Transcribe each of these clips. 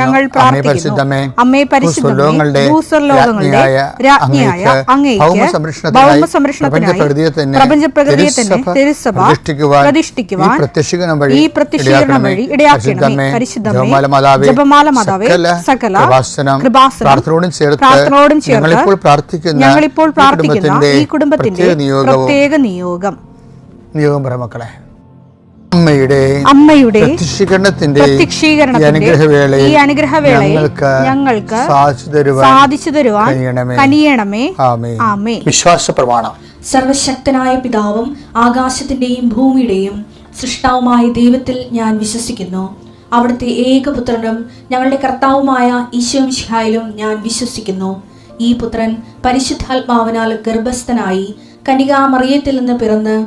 ഞങ്ങൾ പ്രാർത്ഥിക്കുന്നു. അമ്മേ പരിശുദ്ധമേ, ഭൂസ്വർലോകങ്ങളുടെ രാജ്ഞിയായ അങ്ങേക്ക് പ്രപഞ്ചപ്രകൃതിയെ തന്നെ തിരുസഭ പ്രതിഷ്ഠിക്കുവാൻ ഈ പ്രത്യക്ഷീകരണം വഴി ഇടയാക്കണമേ. പരിശുദ്ധമേ, പരിശുദ്ധമേ ജപമാല മാതാവേ, സകല സകല കൃപാസനം കൃപാസനം പ്രാർത്ഥനയോടും ചേർത്ത് പ്രാർത്ഥനയോടും ചേർത്ത് ഞങ്ങളിപ്പോൾ പ്രാർത്ഥിക്കുന്ന ഈ കുടുംബത്തിന്റെ പ്രത്യേക നിയോഗം നിയോഗം പറ മക്കളെ. അമ്മയുടെ അമ്മയുടെ പ്രത്യക്ഷീകരണത്തിന്റെ അനുഗ്രഹവേളയിൽ ഈ അനുഗ്രഹവേളയിൽ ഞങ്ങൾക്ക് ഞങ്ങൾക്ക് സാധിച്ചു തരുവാൻ സാധിച്ചു തരുവാൻ കനിയണമേ. കനിയണമേ. ആമേൻ. ആമേ വിശ്വാസ പ്രമാണം. സർവശക്തനായ പിതാവും ആകാശത്തിന്റെയും ഭൂമിയുടെയും സൃഷ്ടാവുമായ ദൈവത്തിൽ ഞാൻ വിശ്വസിക്കുന്നു. അവിടുത്തെ ഏകപുത്രനും ഞങ്ങളുടെ കർത്താവുമായ ഈശോമിഷിഹായിലും ഞാൻ വിശ്വസിക്കുന്നു. ഈ പുത്രൻ പരിശുദ്ധാത്മാവിനാൽ ഗർഭസ്ഥനായി കനികാമറിയത്തിൽ നിന്ന് പിറന്ന്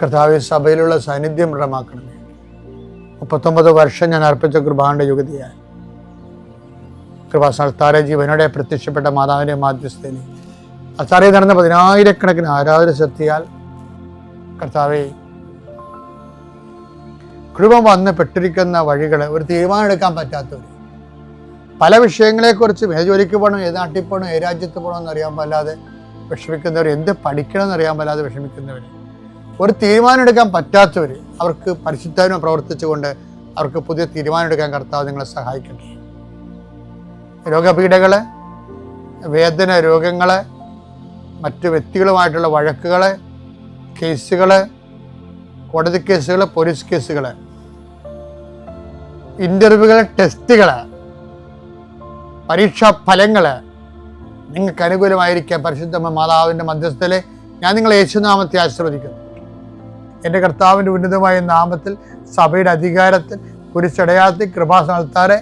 കർത്താവെ സഭയിലുള്ള സാന്നിധ്യം ദൃഢമാക്കണമേ. മുപ്പത്തൊമ്പത് വർഷം ഞാൻ അർപ്പിച്ച കൃപാന്റെ യുഗതിയായി കൃപാസ്ഥാന ജീവനോടെ പ്രത്യക്ഷപ്പെട്ട മാതാവിന്റെ മാധ്യസ്ഥയിൽ അത്താറെ നടന്ന പതിനായിരക്കണക്കിന് ആരാധന ശക്തിയാൽ കർത്താവെ കൃപ വന്ന് പെട്ടിരിക്കുന്ന വഴികൾ ഒരു തീരുമാനം എടുക്കാൻ പറ്റാത്തവർ പല വിഷയങ്ങളെക്കുറിച്ച് ഏത് ജോലിക്ക് പോകണം ഏത് നാട്ടിൽ പോകണം ഏത് രാജ്യത്ത് പോകണം എന്നറിയാൻ പാടില്ലാതെ വിഷമിക്കുന്നവർ എന്ത് പഠിക്കണം എന്നറിയാൻ പാടില്ലാതെ വിഷമിക്കുന്നവർ ഒരു തീരുമാനം എടുക്കാൻ പറ്റാത്തവർ അവർക്ക് പരിശുദ്ധാനും പ്രവർത്തിച്ചുകൊണ്ട് അവർക്ക് പുതിയ തീരുമാനം എടുക്കാൻ കർത്താവ് നിങ്ങളെ സഹായിക്കട്ടെ. രോഗപീഠകളെ വേദന രോഗങ്ങളെ മറ്റു വ്യക്തികളുമായിട്ടുള്ള വഴക്കുകളെ കേസുകൾ കോടതി കേസുകൾ പോലീസ് കേസുകൾ ഇന്റർവ്യൂകൾ ടെസ്റ്റുകൾ പരീക്ഷാ ഫലങ്ങൾ നിങ്ങൾക്ക് അനുകൂലമായിരിക്കാം പരിശുദ്ധ മാതാവിന്റെ മധ്യസ്ഥലെ ഞാൻ നിങ്ങളെ യേശുനാമത്തെ ആശീർവദിക്കുന്നു. എന്റെ കർത്താവിന്റെ ഉന്നതമായ നാമത്തിൽ സഭയുടെ അധികാരത്തിൽ കുരിശടയാത്തി കൃപാസ്ഥാനത്താറെ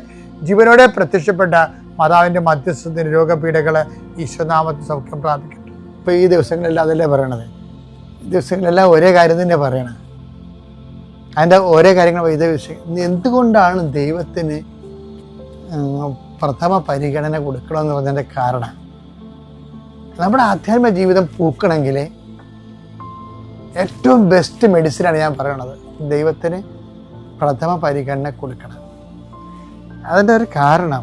ജീവനോടെ പ്രത്യക്ഷപ്പെട്ട മാതാവിന്റെ മധ്യസ്ഥത്തിന് രോഗപീഠകളെ ഈശ്വനാമത്തിൽ സൗഖ്യം പ്രാപിക്കട്ടെ. ഇപ്പോൾ ഈ ദിവസങ്ങളെല്ലാം അതല്ലേ പറയണത്? ഈ ദിവസങ്ങളെല്ലാം ഒരേ കാര്യം തന്നെ പറയണത്. അതിന്റെ ഓരോ കാര്യങ്ങൾ ഇത് എന്തുകൊണ്ടാണ് ദൈവത്തിന് പ്രഥമ പരിഗണന കൊടുക്കണമെന്ന് പറഞ്ഞതിന്റെ കാരണം? നമ്മുടെ ആധ്യാത്മിക ജീവിതം പൂക്കണമെങ്കിൽ ഏറ്റവും ബെസ്റ്റ് മെഡിസിനാണ് ഞാൻ പറയണത്. ദൈവത്തിന് പ്രഥമ പരിഗണന കൊടുക്കണം. അതിന്റെ ഒരു കാരണം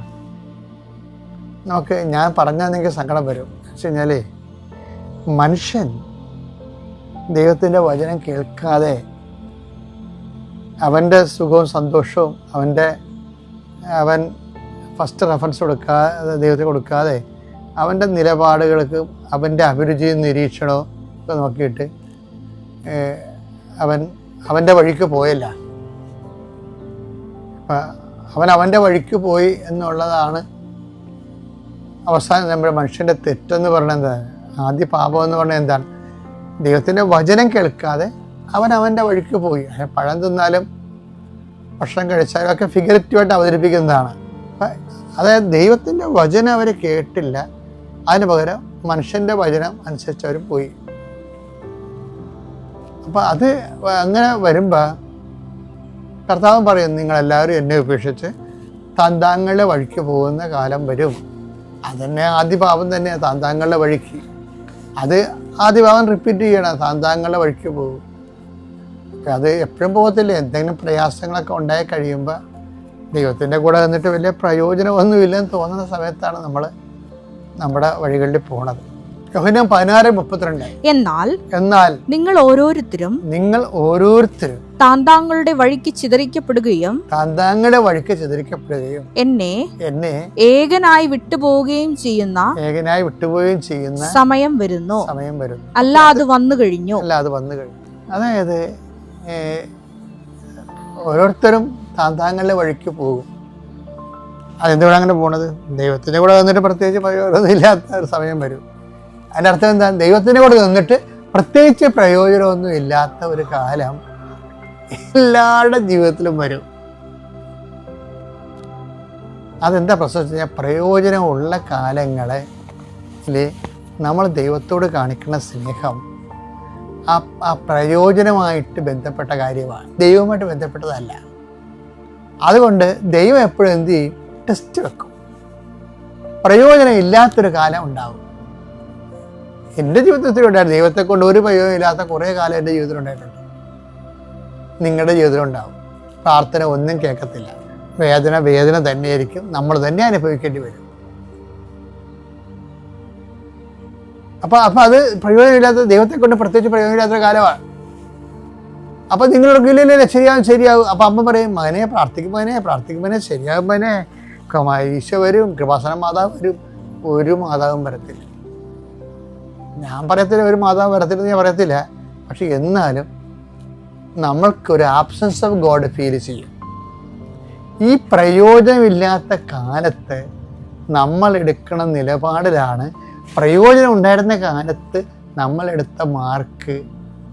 നമുക്ക് ഞാൻ പറഞ്ഞാൽ നിങ്ങൾക്ക് സങ്കടം വരും. വെച്ച് കഴിഞ്ഞാൽ മനുഷ്യൻ ദൈവത്തിന്റെ വചനം കേൾക്കാതെ അവന്റെ സുഖവും സന്തോഷവും അവന്റെ അവൻ ഫസ്റ്റ് റെഫറൻസ് കൊടുക്കാതെ ദൈവത്തിന് കൊടുക്കാതെ അവന്റെ നിലപാടുകൾക്ക് അവന്റെ അഭിരുചിയും നിരീക്ഷണവും ഒക്കെ നോക്കിയിട്ട് അവൻ അവന്റെ വഴിക്ക് പോയല്ല. അവൻ അവന്റെ വഴിക്ക് പോയി എന്നുള്ളതാണ് അവസാനം നമ്മുടെ മനുഷ്യന്റെ തെറ്റെന്ന് പറഞ്ഞാൽ എന്താണ് ആദ്യ പാപം എന്ന് പറഞ്ഞാൽ എന്താണ് ദൈവത്തിന്റെ വചനം കേൾക്കാതെ അവൻ അവന്റെ വഴിക്ക് പോയി. പഴം തിന്നാലും ഭക്ഷണം കഴിച്ചാലും ഒക്കെ ഫിഗറേറ്റീവായിട്ട് അവതരിപ്പിക്കുന്നതാണ്. അതായത് ദൈവത്തിന്റെ വചനം അവർ കേട്ടില്ല. അതിന് പകരം മനുഷ്യന്റെ വചനം അനുസരിച്ച് അവർ പോയി. അപ്പം അത് അങ്ങനെ വരുമ്പോൾ കർത്താവ് പറയും നിങ്ങളെല്ലാവരും എന്നെ ഉപേക്ഷിച്ച് താന്താങ്ങളുടെ വഴിക്ക് പോകുന്ന കാലം വരും. അതന്നെ ആദ്യ പാപം തന്നെ താന്താങ്ങളുടെ വഴിക്ക്. അത് ആദ്യ പാപം റിപ്പീറ്റ് ചെയ്യണം താന്താങ്ങളുടെ വഴിക്ക് പോകും. അത് എപ്പോഴും പോകത്തില്ല. എന്തെങ്കിലും പ്രയാസങ്ങളൊക്കെ ഉണ്ടായി കഴിയുമ്പോൾ ദൈവത്തിന്റെ കൂടെ നിന്നിട്ട് വലിയ പ്രയോജനമൊന്നുമില്ലെന്ന് തോന്നുന്ന സമയത്താണ് നമ്മൾ നമ്മുടെ വഴികളിൽ പോണത്. പതിനാറ് മുപ്പത്തിരണ്ട്. എന്നാൽ എന്നാൽ നിങ്ങൾ ഓരോരുത്തരും നിങ്ങൾ ഓരോരുത്തരും താന്താങ്ങളുടെ വഴിക്ക് ചിതറിക്കപ്പെടുകയും താന്താങ്ങളുടെ വഴിക്ക് ചിതറിക്കപ്പെടുകയും എന്നെ എന്നെ ഏകനായി വിട്ടുപോവുകയും ചെയ്യുന്ന ഏകനായി വിട്ടുപോവുകയും ചെയ്യുന്ന സമയം വരുന്നു. സമയം വരുന്നു. അല്ല അത് വന്നു കഴിഞ്ഞു. അല്ല അത് വന്നു കഴിഞ്ഞു. അതായത് ഓരോരുത്തരും താന്താങ്ങളുടെ വഴിക്ക് പോകും. അതെന്തുകൊണ്ട് അങ്ങനെ പോണത്? ദൈവത്തിന്റെ കൂടെ വന്നിട്ട് പ്രത്യേകിച്ച് പ്രയോജനമൊന്നും ഇല്ലാത്ത ഒരു സമയം വരും. അതിന്റെ അർത്ഥം എന്താ? ദൈവത്തിന്റെ കൂടെ നിന്നിട്ട് പ്രത്യേകിച്ച് പ്രയോജനമൊന്നും ഇല്ലാത്ത ഒരു കാലം എല്ലാവരുടെ ജീവിതത്തിലും വരും. അതെന്താ പ്രശ്നം വെച്ച് കഴിഞ്ഞാൽ പ്രയോജനമുള്ള കാലങ്ങളെ നമ്മൾ ദൈവത്തോട് കാണിക്കുന്ന സ്നേഹം ആ ആ പ്രയോജനമായിട്ട് ബന്ധപ്പെട്ട കാര്യമാണ്. ദൈവവുമായിട്ട് ബന്ധപ്പെട്ടതല്ല. അതുകൊണ്ട് ദൈവം എപ്പോഴും എന്ത് ചെയ്യും? ടെസ്റ്റ് വെക്കും. പ്രയോജനം ഇല്ലാത്തൊരു കാലം ഉണ്ടാവും. എന്റെ ജീവിതത്തിൽ ഉണ്ടായിരുന്നു. ദൈവത്തെ കൊണ്ട് ഒരു പ്രയോജനം ഇല്ലാത്ത കുറേ കാലം എന്റെ ജീവിതത്തിൽ ഉണ്ടായിട്ടുണ്ട്. നിങ്ങളുടെ ജീവിതത്തിൽ ഉണ്ടാവും. പ്രാർത്ഥന ഒന്നും കേൾക്കത്തില്ല. വേദന വേദന തന്നെയായിരിക്കും. നമ്മൾ തന്നെ അനുഭവിക്കേണ്ടി വരും. അപ്പൊ അപ്പൊ അത് പ്രയോജനമില്ലാത്ത ദൈവത്തെ കൊണ്ട് പ്രത്യേകിച്ച് പ്രയോജനമില്ലാത്ത കാലമാണ്. അപ്പൊ നിങ്ങളുടെ ഇല്ലല്ലേ ഇല്ല ശരിയാവും ശരിയാവും. അപ്പൊ അമ്മ പറയും മകനെ പ്രാർത്ഥിക്കുമ്പോനെ പ്രാർത്ഥിക്കുമ്പോനെ ശരിയാകുമ്പോനെ ഈശോ വരും കൃപാസന മാതാവ് വരും. ഒരു മാതാവും വരത്തില്ല. ഞാൻ പറയത്തില്ല ഒരു മാതാവ് വരത്തില്ലെന്ന് ഞാൻ പറയത്തില്ല. പക്ഷെ എന്നാലും നമ്മൾക്കൊരു ആബ്സൻസ് ഓഫ് ഗോഡ് ഫീൽ ചെയ്യും. ഈ പ്രയോജനമില്ലാത്ത കാലത്ത് നമ്മൾ എടുക്കുന്ന നിലപാടിലാണ് പ്രയോജനം ഉണ്ടായിരുന്ന കാലത്ത് നമ്മൾ എടുത്ത മാർക്ക്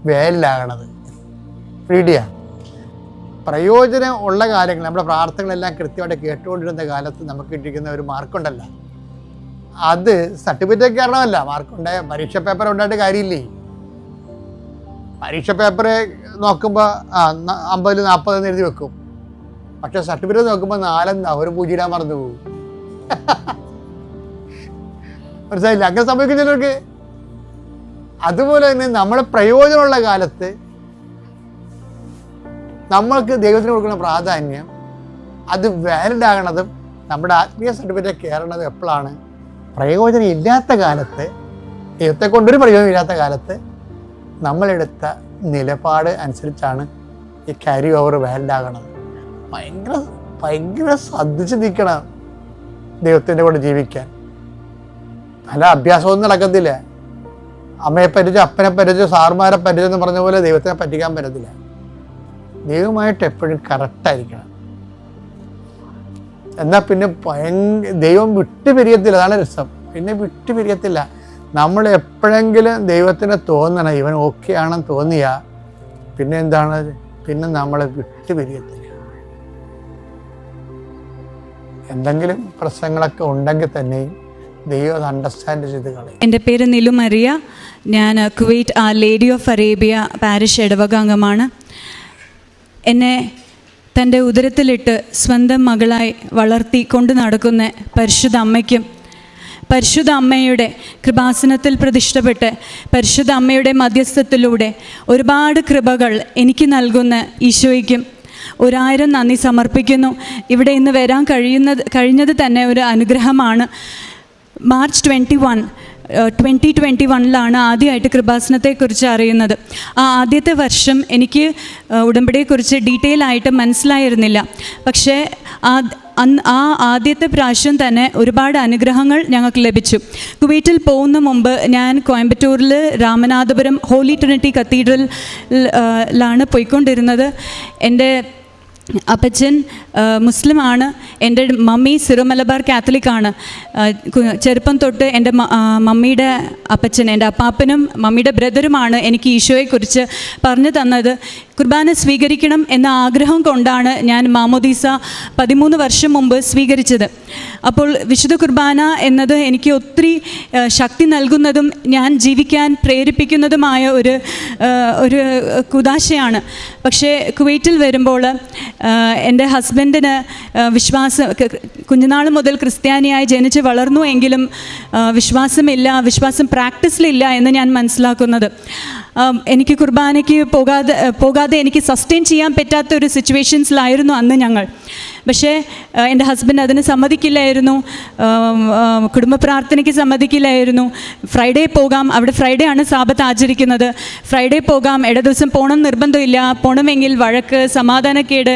വേലിലാകണത്. റീഡിയ. പ്രയോജനം ഉള്ള കാര്യങ്ങൾ നമ്മുടെ പ്രാർത്ഥനകളെല്ലാം കൃത്യമായിട്ട് കേട്ടുകൊണ്ടിരുന്ന കാലത്ത് നമുക്ക് കിട്ടിയിരിക്കുന്ന ഒരു മാർക്കുണ്ടല്ലോ അത് സർട്ടിഫിക്കറ്റ് കാരണമല്ല. മാർക്കുണ്ട് പരീക്ഷ പേപ്പർ ഉണ്ടായിട്ട് കാര്യമില്ലേ? പരീക്ഷ പേപ്പർ നോക്കുമ്പോൾ ആ അമ്പതിൽ നാൽപ്പത് എന്ന് എഴുതി വെക്കും. പക്ഷെ സർട്ടിഫിക്കറ്റ് നോക്കുമ്പോൾ നാലെന്താ? ഒരു പൂജയിടാൻ മറന്നു പോകും മനസ്സിലായില്ല? അങ്ങനെ സംഭവിക്കുന്നവർക്ക് അതുപോലെ തന്നെ നമ്മളെ പ്രയോജനമുള്ള കാലത്ത് നമ്മൾക്ക് ദൈവത്തിന് കൊടുക്കുന്ന പ്രാധാന്യം അത് വാലിഡ് ആകണതും നമ്മുടെ ആത്മീയ സർട്ടിഫിക്കറ്റ് കയറണതും എപ്പോഴാണ്? പ്രയോജനം ഇല്ലാത്ത കാലത്ത് ദൈവത്തെ കൊണ്ടൊരു പ്രയോജനം ഇല്ലാത്ത കാലത്ത് നമ്മളെടുത്ത നിലപാട് അനുസരിച്ചാണ് ഈ ക്യാരി ഓവർ വാലിഡ് ആകണത് ഭയങ്കര ഭയങ്കര ശ്രദ്ധിച്ച് നിൽക്കണം ദൈവത്തിന്റെ കൂടെ ജീവിക്കാൻ. നല്ല അഭ്യാസമൊന്നും നടക്കത്തില്ല. അമ്മയെ പറ്റിച്ചോ അപ്പനെ പറ്റിച്ചോ സാറുമാരെ പറ്റിച്ചോ എന്ന് പറഞ്ഞ പോലെ ദൈവത്തിനെ പറ്റിക്കാൻ പറ്റത്തില്ല. ദൈവമായിട്ട് എപ്പോഴും കറക്റ്റായിരിക്കണം എന്നാൽ പിന്നെ ഭയങ്കര ദൈവം വിട്ടു പിരിയത്തില്ല അതാണ് രസം. പിന്നെ വിട്ടു പിരിയത്തില്ല നമ്മൾ എപ്പോഴെങ്കിലും ദൈവത്തിന് തോന്നണം ഇവൻ ഓക്കെ ആണെന്ന് തോന്നിയാ പിന്നെ എന്താണ്? പിന്നെ നമ്മളെ വിട്ടു പിരിയത്തില്ല എന്തെങ്കിലും പ്രശ്നങ്ങളൊക്കെ ഉണ്ടെങ്കിൽ തന്നെയും ദൈവം അണ്ടർസ്റ്റാൻഡ് ചെയ്ത് കളയും. എന്റെ പേര് നിലു ഞാൻ കുവൈറ്റ് ആ ലേഡി ഓഫ് അറേബ്യ പാരിഷ് ഇടവക അംഗമാണ്. എന്നെ തന്റെ ഉദരത്തിലിട്ട് സ്വന്തം മകളായി വളർത്തി കൊണ്ടു നടക്കുന്ന പരിശുദ്ധ അമ്മയ്ക്കും പരിശുദ്ധ അമ്മയുടെ കൃപാസനത്തിൽ പ്രതിഷ്ഠപ്പെട്ട് പരിശുദ്ധ അമ്മയുടെ മധ്യസ്ഥത്തിലൂടെ ഒരുപാട് കൃപകൾ എനിക്ക് നൽകുന്ന ഈശോയ്ക്കും ഒരായിരം നന്ദി സമർപ്പിക്കുന്നു. ഇവിടെ ഇന്ന് വരാൻ കഴിയുന്നത് കഴിഞ്ഞത് തന്നെ ഒരു അനുഗ്രഹമാണ്. March twenty one twenty twenty വണ്ണിലാണ് ആദ്യമായിട്ട് കൃപാസനത്തെക്കുറിച്ച് അറിയുന്നത്. ആ ആദ്യത്തെ വർഷം എനിക്ക് ഉടമ്പടിയെക്കുറിച്ച് ഡീറ്റെയിൽ ആയിട്ട് മനസ്സിലായിരുന്നില്ല. പക്ഷേ ആ അന്ന് ആ ആദ്യത്തെ പ്രാവശ്യം തന്നെ ഒരുപാട് അനുഗ്രഹങ്ങൾ ഞങ്ങൾക്ക് ലഭിച്ചു. കുവൈറ്റിൽ പോകുന്ന മുമ്പ് ഞാൻ കോയമ്പത്തൂരിൽ രാമനാഥപുരം ഹോളി ട്രിനിറ്റി കത്തീഡ്രലിലാണ് പോയിക്കൊണ്ടിരുന്നത്. എന്റെ അപ്പച്ചൻ മുസ്ലിമാണ്. എന്റെ മമ്മി സിറോ മലബാർ കാത്തലിക്കാണ് ചെറുപ്പം തൊട്ട് എന്റെ മമ്മിയുടെ അപ്പച്ചൻ എന്റെ അപ്പാപ്പനും മമ്മിയുടെ ബ്രദറുമാണ് എനിക്ക് ഈശോയെക്കുറിച്ച് പറഞ്ഞു തന്നത്. കുർബാന സ്വീകരിക്കണം എന്ന ആഗ്രഹം കൊണ്ടാണ് ഞാൻ മാമോദീസ പതിമൂന്ന് വർഷം മുമ്പ് സ്വീകരിച്ചത്. അപ്പോൾ വിശുദ്ധ കുർബാന എന്നത് എനിക്ക് ഒത്തിരി ശക്തി നൽകുന്നതും ഞാൻ ജീവിക്കാൻ പ്രേരിപ്പിക്കുന്നതുമായ ഒരു ഒരു കുതാശയാണ് പക്ഷേ കുവൈറ്റിൽ വരുമ്പോൾ എന്റെ ഹസ്ബൻഡിന് വിശ്വാസം കുഞ്ഞുനാൾ മുതൽ ക്രിസ്ത്യാനിയായി ജനിച്ച് വളർന്നു എങ്കിലും വിശ്വാസമില്ല വിശ്വാസം പ്രാക്ടീസിലില്ല എന്ന് ഞാൻ മനസ്സിലാക്കുന്നത്. എനിക്ക് കുർബാനയ്ക്ക് പോകാതെ പോകാതെ എനിക്ക് സസ്റ്റെയിൻ ചെയ്യാൻ പറ്റാത്ത ഒരു സിറ്റുവേഷൻസിലായിരുന്നു അന്ന് ഞങ്ങൾ. പക്ഷേ എന്റെ ഹസ്ബൻഡ് അതിന് സമ്മതിക്കില്ലായിരുന്നു. കുടുംബ പ്രാർത്ഥനയ്ക്ക് സമ്മതിക്കില്ലായിരുന്നു. ഫ്രൈഡേ പോകാം അവിടെ ഫ്രൈഡേ ആണ് സാബത്ത് ആചരിക്കുന്നത്. ഫ്രൈഡേ പോകാം ഇട ദിവസം പോകണം നിർബന്ധമില്ല. പോകണമെങ്കിൽ വഴക്ക് സമാധാനക്കേട്.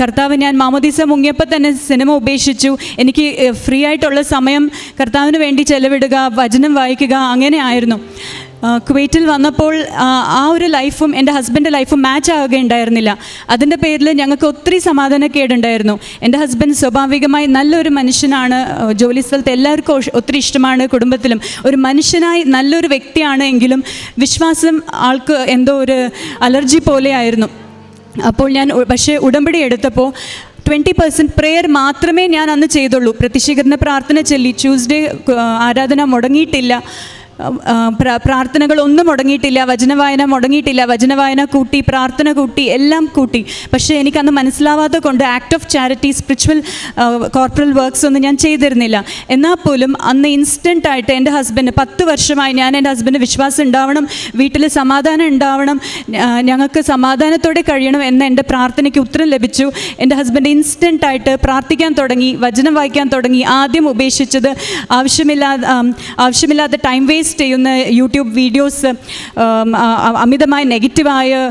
കർത്താവ് ഞാൻ മാമോദീസ മുങ്ങിയപ്പോൾ തന്നെ സിനിമ ഉപേക്ഷിച്ചു. എനിക്ക് ഫ്രീ ആയിട്ടുള്ള സമയം കർത്താവിന് വേണ്ടി ചെലവിടുക വചനം വായിക്കുക അങ്ങനെ ആയിരുന്നു. കുവൈറ്റിൽ വന്നപ്പോൾ ആ, ഒരു ലൈഫും എന്റെ ഹസ്ബൻഡ് ലൈഫും മാച്ച് ആവുകയുണ്ടായിരുന്നില്ല അതിന്റെ പേരിൽ ഞങ്ങൾക്ക് ഒത്തിരി സമാധാനക്കേടുണ്ടായിരുന്നു. എന്റെ ഹസ്ബൻഡ് സ്വാഭാവികമായി നല്ലൊരു മനുഷ്യനാണ്. ജോലി സ്ഥലത്ത് എല്ലാവർക്കും ഒത്തിരി ഇഷ്ടമാണ് കുടുംബത്തിലും. ഒരു മനുഷ്യനായി നല്ലൊരു വ്യക്തിയാണ് എങ്കിലും വിശ്വാസം ആൾക്ക് എന്തോ ഒരു അലർജി പോലെയായിരുന്നു. അപ്പോൾ ഞാൻ പക്ഷേ ഉടമ്പടി എടുത്തപ്പോൾ ട്വന്റി പെർസെന്റ് പ്രെയർ മാത്രമേ ഞാൻ അന്ന് ചെയ്തുള്ളൂ. പ്രത്യക്ഷീകരണ പ്രാർത്ഥന ചൊല്ലി. ട്യൂസ്ഡേ ആരാധന മുടങ്ങിയിട്ടില്ല. പ്രാർത്ഥനകളൊന്നും മുടങ്ങിയിട്ടില്ല വചനവായന മുടങ്ങിയിട്ടില്ല വചനവായന കൂട്ടി പ്രാർത്ഥന കൂട്ടി എല്ലാം കൂട്ടി. പക്ഷേ എനിക്കന്ന് മനസ്സിലാവാതെ കൊണ്ട് act of charity spiritual corporal works ഒന്നും ഞാൻ ചെയ്തിരുന്നില്ല. എന്നാൽ പോലും അന്ന് ഇൻസ്റ്റന്റ് ആയിട്ട് എന്റെ ഹസ്ബൻഡ് പത്ത് വർഷമായി ഞാൻ എന്റെ ഹസ്ബൻഡ് വിശ്വാസം ഉണ്ടാവണം വീട്ടിൽ സമാധാനം ഉണ്ടാവണം ഞങ്ങൾക്ക് സമാധാനത്തോടെ കഴിയണം എന്ന എന്റെ പ്രാർത്ഥനയ്ക്ക് ഉത്തരം ലഭിച്ചു. എന്റെ ഹസ്ബൻഡ് ഇൻസ്റ്റന്റ് ആയിട്ട് പ്രാർത്ഥിക്കാൻ തുടങ്ങി വചനം വായിക്കാൻ തുടങ്ങി ആദ്യം ഉപേക്ഷിച്ചത് ആവശ്യമില്ലാതെ ആവശ്യമില്ലാത്ത ടൈം വേസ്റ്റ് ചെയ്യുന്ന യൂട്യൂബ് വീഡിയോസ് അമിതമായ നെഗറ്റീവായ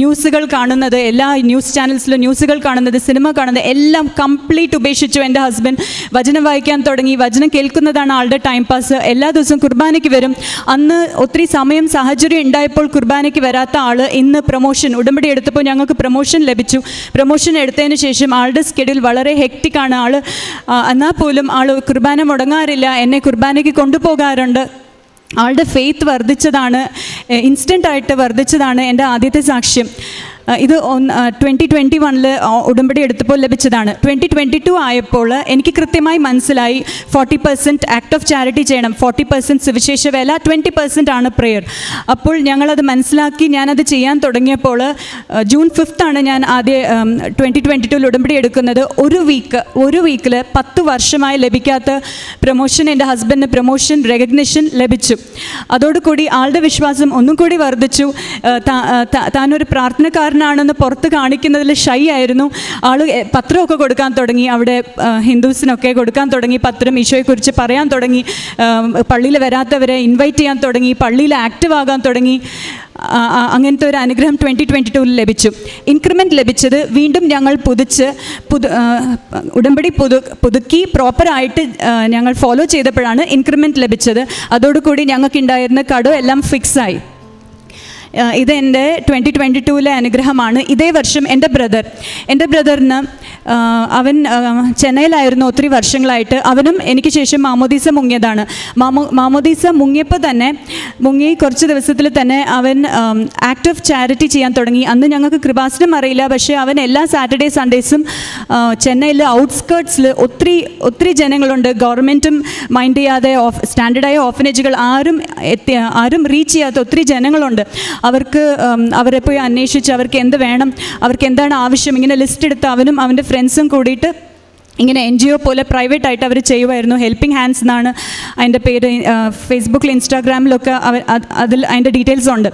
ന്യൂസുകൾ കാണുന്നത് എല്ലാ ന്യൂസ് ചാനൽസിലും ന്യൂസുകൾ കാണുന്നത് സിനിമ കാണുന്നത് എല്ലാം കംപ്ലീറ്റ് ഉപേക്ഷിച്ചു എന്റെ ഹസ്ബൻഡ്. വചനം വായിക്കാൻ തുടങ്ങി. വചനം കേൾക്കുന്നതാണ് ആളുടെ ടൈം പാസ്. എല്ലാ ദിവസവും കുർബാനയ്ക്ക് വരും. അന്ന് ഒത്തിരി സമയം സാഹചര്യം ഉണ്ടായപ്പോൾ കുർബാനയ്ക്ക് വരാത്ത ആൾ ഇന്ന് പ്രൊമോഷൻ ഉടമ്പടി എടുത്തപ്പോൾ ഞങ്ങൾക്ക് പ്രൊമോഷൻ ലഭിച്ചു. പ്രൊമോഷൻ എടുത്തതിന് ശേഷം ആളുടെ സ്കെഡ്യൂൾ വളരെ ഹെക്റ്റിക്കാണ് ആൾ എന്നാൽ പോലും ആൾ കുർബാന മുടങ്ങാറില്ല. എന്നെ കുർബാനയ്ക്ക് കൊണ്ടുപോകാറുണ്ട്. ആളുടെ ഫെയ്ത്ത് വർദ്ധിച്ചതാണ് ഇൻസ്റ്റന്റ് ആയിട്ട് വർദ്ധിച്ചതാണ് എന്റെ ആദ്യത്തെ സാക്ഷ്യം. ഇത് ട്വന്റി ട്വന്റി വണ്ണിൽ ഉടമ്പടി എടുത്തപ്പോൾ ലഭിച്ചതാണ്. ട്വന്റി ട്വന്റി ടു ആയപ്പോൾ എനിക്ക് കൃത്യമായി മനസ്സിലായി forty percent act of charity ചെയ്യണം ഫോർട്ടി പെർസെന്റ് സുവിശേഷ വേല ട്വന്റി പെർസെന്റ് ആണ് പ്രെയർ അപ്പോൾ ഞങ്ങളത് മനസ്സിലാക്കി ഞാനത് ചെയ്യാൻ തുടങ്ങിയപ്പോൾ ജൂൺ ആണ് ഞാൻ ആദ്യ ട്വന്റി ട്വന്റി ടുവിൽ ഉടമ്പടി എടുക്കുന്നത്. ഒരു വീക്ക് ഒരു വീക്കിൽ പത്ത് വർഷമായി ലഭിക്കാത്ത പ്രൊമോഷൻ എന്റെ ഹസ്ബൻഡിന് പ്രൊമോഷൻ റെക്കഗ്നിഷൻ ലഭിച്ചു. അതോടുകൂടി ആളുടെ വിശ്വാസം ഒന്നും കൂടി വർദ്ധിച്ചു. താനൊരു താ- താ- പുറത്ത് കാണിക്കുന്നതിൽ ഷൈ ആയിരുന്നു. ആൾ പത്രമൊക്കെ കൊടുക്കാൻ തുടങ്ങി. അവിടെ ഹിന്ദുസിനൊക്കെ കൊടുക്കാൻ തുടങ്ങി. പത്രം ഈശോയെക്കുറിച്ച് പറയാൻ തുടങ്ങി. പള്ളിയിൽ വരാത്തവരെ ഇൻവൈറ്റ് ചെയ്യാൻ തുടങ്ങി. പള്ളിയിൽ ആക്റ്റീവ് ആകാൻ തുടങ്ങി. അങ്ങനത്തെ ഒരു അനുഗ്രഹം ട്വന്റി ട്വന്റി ടൂവിൽ ലഭിച്ചു. ഇൻക്രിമെന്റ് ലഭിച്ചത് വീണ്ടും ഞങ്ങൾ പുതിച്ച് പുതു ഉടമ്പടി പുതു പുതുക്കി പ്രോപ്പറായിട്ട് ഞങ്ങൾ ഫോളോ ചെയ്തപ്പോഴാണ് ഇൻക്രിമെന്റ് ലഭിച്ചത്. അതോടുകൂടി ഞങ്ങൾക്കുണ്ടായിരുന്ന കടം എല്ലാം ഫിക്സായി ഇത് എന്റെ ട്വന്റി ട്വന്റി ടൂവിലെ അനുഗ്രഹമാണ്. ഇതേ വർഷം എന്റെ ബ്രദർ എന്റെ ബ്രദറിന് അവൻ ചെന്നൈയിലായിരുന്നു ഒത്തിരി വർഷങ്ങളായിട്ട്. അവനും എനിക്ക് ശേഷം മാമോദീസ മുങ്ങിയതാണ്. മാമോ മാമോദീസ മുങ്ങിയപ്പോൾ തന്നെ മുങ്ങി കുറച്ച് ദിവസത്തിൽ തന്നെ അവൻ ആക്ട് ഓഫ് ചാരിറ്റി ചെയ്യാൻ തുടങ്ങി. അന്ന് ഞങ്ങൾക്ക് കൃപാസനം അറിയില്ല പക്ഷേ അവൻ എല്ലാ സാറ്റർഡേ സൺഡേസും ചെന്നൈയിൽ ഔട്ട്സ്കേർട്സിൽ ഒത്തിരി ഒത്തിരി ജനങ്ങളുണ്ട്. ഗവൺമെന്റും മൈൻഡ് ചെയ്യാതെ ഓഫ് സ്റ്റാൻഡേർഡായ ഓഫനേജുകൾ ആരും ആരും റീച്ച് ചെയ്യാത്ത ഒത്തിരി ജനങ്ങളുണ്ട്. അവർക്ക് അവരെ പോയി അന്വേഷിച്ച് അവർക്ക് എന്ത് വേണം അവർക്ക് എന്താണ് ആവശ്യം ഇങ്ങനെ ലിസ്റ്റ് എടുത്ത് അവനും അവന്റെ ഫ്രണ്ട്സും കൂടിയിട്ട് ഇങ്ങനെ എൻ ജി ഒ പോലെ പ്രൈവറ്റ് ആയിട്ട് അവർ ചെയ്യുമായിരുന്നു ഹെൽപ്പിംഗ് ഹാൻഡ്സ് എന്നാണ് അതിന്റെ പേര്. ഫേസ്ബുക്കിൽ ഇൻസ്റ്റാഗ്രാമിലൊക്കെ അവർ അത് അതിൽ അതിന്റെ ഡീറ്റെയിൽസ് ഉണ്ട്.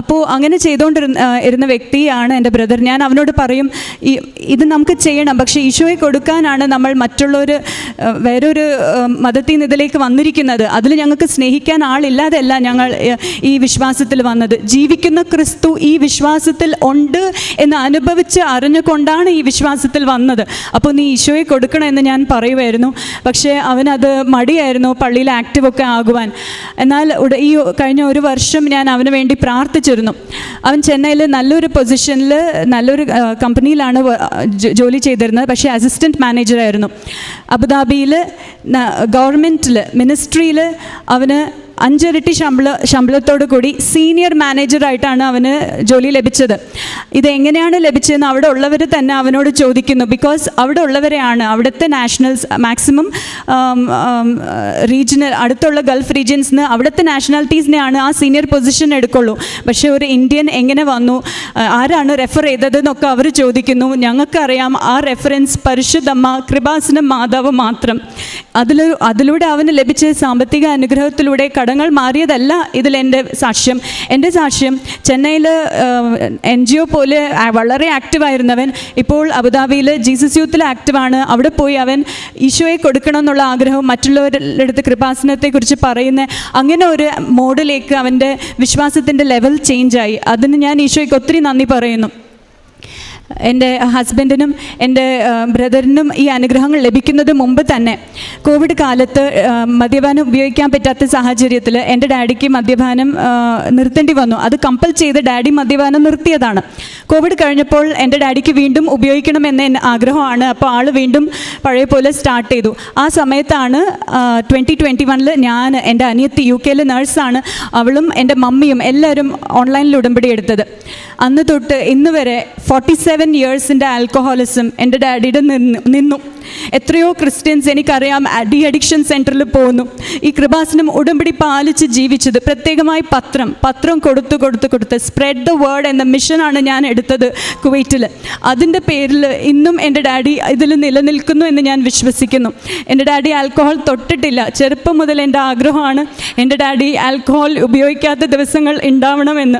അപ്പോൾ അങ്ങനെ ചെയ്തുകൊണ്ടിരുന്ന ഇരുന്ന വ്യക്തിയാണ് എന്റെ ബ്രദർ ഞാൻ അവനോട് പറയും ഈ ഇത് നമുക്ക് ചെയ്യണം പക്ഷേ ഈശോയെ കൊടുക്കാനാണ് നമ്മൾ മറ്റുള്ളവർ വേറൊരു മതത്തിൽ നിന്ന് ഇതിലേക്ക് വന്നിരിക്കുന്നത്. അതിൽ ഞങ്ങൾക്ക് സ്നേഹിക്കാൻ ആളില്ലാതെയല്ല ഞങ്ങൾ ഈ വിശ്വാസത്തിൽ വന്നത്. ജീവിക്കുന്ന ക്രിസ്തു ഈ വിശ്വാസത്തിൽ ഉണ്ട് എന്ന് അനുഭവിച്ച് അറിഞ്ഞുകൊണ്ടാണ് ഈ വിശ്വാസത്തിൽ വന്നത്. അപ്പോൾ നീ ഈശോയെ കൊടുക്കണമെന്ന് ഞാൻ പറയുമായിരുന്നു. പക്ഷേ അവനത് മടിയായിരുന്നു പള്ളിയിൽ ആക്റ്റീവൊക്കെ ആകുവാൻ. എന്നാൽ ഈ കഴിഞ്ഞ ഒരു വർഷം ഞാൻ അവന് വേണ്ടി പ്രാർത്ഥിച്ചിരുന്നു. അവൻ ചെന്നൈയിൽ നല്ലൊരു പൊസിഷനിൽ നല്ലൊരു കമ്പനിയിലാണ് ജോലി ചെയ്തിരുന്നത്. പക്ഷേ അസിസ്റ്റന്റ് മാനേജറായിരുന്നു അബുദാബിയിൽ ഗവൺമെന്റിൽ മിനിസ്ട്രിയിൽ അവന് അഞ്ചിരട്ടി ശമ്പള ശമ്പളത്തോടു കൂടി സീനിയർ മാനേജറായിട്ടാണ് അവന് ജോലി ലഭിച്ചത്. ഇത് എങ്ങനെയാണ് ലഭിച്ചതെന്ന് അവിടെ ഉള്ളവർ തന്നെ അവനോട് ചോദിക്കുന്നു. ബിക്കോസ് അവിടെ ഉള്ളവരെയാണ് അവിടുത്തെ നാഷണൽസ് മാക്സിമം റീജിയണൽ അടുത്തുള്ള ഗൾഫ് റീജിയൻസിന് അവിടുത്തെ നാഷണാലിറ്റീസിനെയാണ് ആ സീനിയർ പൊസിഷൻ എടുക്കുള്ളൂ. പക്ഷേ ഒരു ഇന്ത്യൻ എങ്ങനെ വന്നു? ആരാണ് റെഫർ ചെയ്തതെന്നൊക്കെ അവർ ചോദിക്കുന്നു. ഞങ്ങൾക്കറിയാം ആ റെഫറൻസ് പരിശുദ്ധമ്മ കൃപാസനം മാതാവ് മാത്രം. അതിൽ അതിലൂടെ അവന് ലഭിച്ച സാമ്പത്തിക അനുഗ്രഹത്തിലൂടെ കടങ്ങൾ മാറിയതല്ല ഇതിൽ എന്റെ സാക്ഷ്യം. എന്റെ സാക്ഷ്യം ചെന്നൈയിൽ എൻ ജി ഒ പോലെ വളരെ ആക്റ്റീവായിരുന്നവൻ ഇപ്പോൾ അബുദാബിയിൽ ജീസസ് യൂത്തിൽ ആക്റ്റീവാണ് അവിടെ പോയി അവൻ ഈശോയെ കൊടുക്കണമെന്നുള്ള ആഗ്രഹവും മറ്റുള്ളവരുടെ അടുത്ത് കൃപാസനത്തെക്കുറിച്ച് പറയുന്ന അങ്ങനെ ഒരു മോഡിലേക്ക് അവന്റെ വിശ്വാസത്തിന്റെ ലെവൽ ചേഞ്ചായി അതിന് ഞാൻ ഈശോയ്ക്ക് ഒത്തിരി നന്ദി പറയുന്നു. എന്റെ ഹസ്ബൻഡിനും എന്റെ ബ്രദറിനും ഈ അനുഗ്രഹങ്ങൾ ലഭിക്കുന്നത് മുമ്പ് തന്നെ. കോവിഡ് കാലത്ത് മദ്യപാനം ഉപയോഗിക്കാൻ പറ്റാത്ത സാഹചര്യത്തിൽ എന്റെ ഡാഡിക്ക് മദ്യപാനം നിർത്തേണ്ടി വന്നു. അത് കമ്പൽ ചെയ്ത് ഡാഡി മദ്യപാനം നിർത്തിയതാണ്. കോവിഡ് കഴിഞ്ഞപ്പോൾ എന്റെ ഡാഡിക്ക് വീണ്ടും ഉപയോഗിക്കണമെന്ന ആഗ്രഹമാണ്. അപ്പോൾ ആൾ വീണ്ടും പഴയ പോലെ സ്റ്റാർട്ട് ചെയ്തു. ആ സമയത്താണ് ട്വന്റി ട്വന്റി വണ്ണിൽ ഞാൻ എന്റെ അനിയത്തി യു കെയിലെ നേഴ്സാണ്. അവളും എന്റെ മമ്മിയും എല്ലാവരും ഓൺലൈനിൽ ഉടമ്പടി എടുത്തത്. അന്ന് തൊട്ട് ഇന്ന് വരെ ഫോർട്ടി സെവൻ ഇയേഴ്സിന്റെ ആൽക്കഹോളിസം എന്റെ ഡാഡിയുടെ നിന്നു നിന്നു. എത്രയോ ക്രിസ്ത്യൻസ് എനിക്കറിയാം ഡി അഡിക്ഷൻ സെന്ററിൽ പോകുന്നു ഈ കൃപാസനം ഉടമ്പടി പാലിച്ച് ജീവിച്ചത്. പ്രത്യേകമായി പത്രം പത്രം കൊടുത്തു കൊടുത്തു കൊടുത്ത് സ്പ്രെഡ് ദ വേർഡ് എന്ന മിഷനാണ് ഞാൻ എടുത്തത് കുവൈറ്റിൽ അതിന്റെ പേരിൽ ഇന്നും എന്റെ ഡാഡി ഇതിൽ നിലനിൽക്കുന്നു എന്ന് ഞാൻ വിശ്വസിക്കുന്നു. എന്റെ ഡാഡി ആൽക്കഹോൾ തൊട്ടിട്ടില്ല. ചെറുപ്പം മുതൽ എന്റെ ആഗ്രഹമാണ് എന്റെ ഡാഡി ആൽക്കഹോൾ ഉപയോഗിക്കാത്ത ദിവസങ്ങൾ ഉണ്ടാവണമെന്ന്.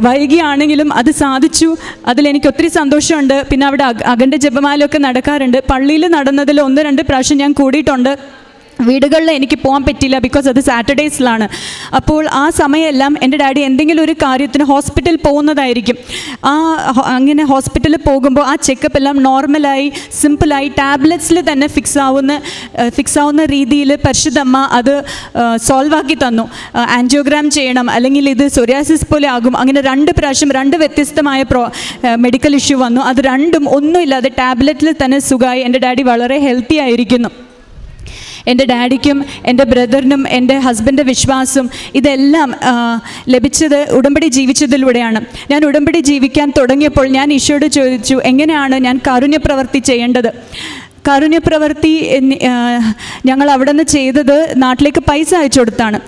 വൈകിയാണെങ്കിലും അത് സാധിച്ചു. അതിലെനിക്ക് ഒത്തിരി സന്തോഷമുണ്ട്. പിന്നെ അവിടെ അകന്റെ അഖണ്ഡ ജപമാലയൊക്കെ നടക്കാറുണ്ട്. പള്ളിയിൽ നടന്നതിൽ ഒന്ന് രണ്ട് പ്രാവശ്യം ഞാൻ കൂടിയിട്ടുണ്ട്. വീടുകളിൽ എനിക്ക് പോകാൻ പറ്റില്ല ബിക്കോസ് അത് സാറ്റർഡേയ്സിലാണ് അപ്പോൾ ആ സമയമെല്ലാം എന്റെ ഡാഡി എന്തെങ്കിലും ഒരു കാര്യത്തിന് ഹോസ്പിറ്റലിൽ പോകുന്നതായിരിക്കും. ആ അങ്ങനെ ഹോസ്പിറ്റലിൽ പോകുമ്പോൾ ആ ചെക്കപ്പ് എല്ലാം നോർമലായി സിമ്പിളായി ടാബ്ലറ്റ്സിൽ തന്നെ ഫിക്സ് ആവുന്ന ഫിക്സ് ആവുന്ന രീതിയിൽ പരിശുദ്ധമ്മ അത് സോൾവ് ആക്കി തന്നു. ആൻജിയോഗ്രാം ചെയ്യണം അല്ലെങ്കിൽ ഇത് സൊറിയാസിസ് പോലെ ആകും. അങ്ങനെ രണ്ട് പ്രാവശ്യം രണ്ട് വ്യത്യസ്തമായ പ്രോ മെഡിക്കൽ ഇഷ്യൂ വന്നു. അത് രണ്ടും ഒന്നുമില്ലാതെ ടാബ്ലറ്റിൽ തന്നെ സുഖമായി എന്റെ ഡാഡി വളരെ ഹെൽത്തി ആയിരിക്കുന്നു. എന്റെ ഡാഡിക്കും എന്റെ ബ്രദറിനും എന്റെ ഹസ്ബൻഡ് വിശ്വാസം ഇതെല്ലാം ലഭിച്ചത് ഉടമ്പടി ജീവിച്ചതിലൂടെയാണ്. ഞാൻ ഉടമ്പടി ജീവിക്കാൻ തുടങ്ങിയപ്പോൾ ഞാൻ ഈശോയോട് ചോദിച്ചു എങ്ങനെയാണ് ഞാൻ കാരുണ്യ പ്രവൃത്തി ചെയ്യേണ്ടത്? കാരുണ്യപ്രവൃത്തി ഞങ്ങൾ അവിടെ നിന്ന് ചെയ്തത് നാട്ടിലേക്ക് പൈസ അയച്ചു കൊടുത്താണ്.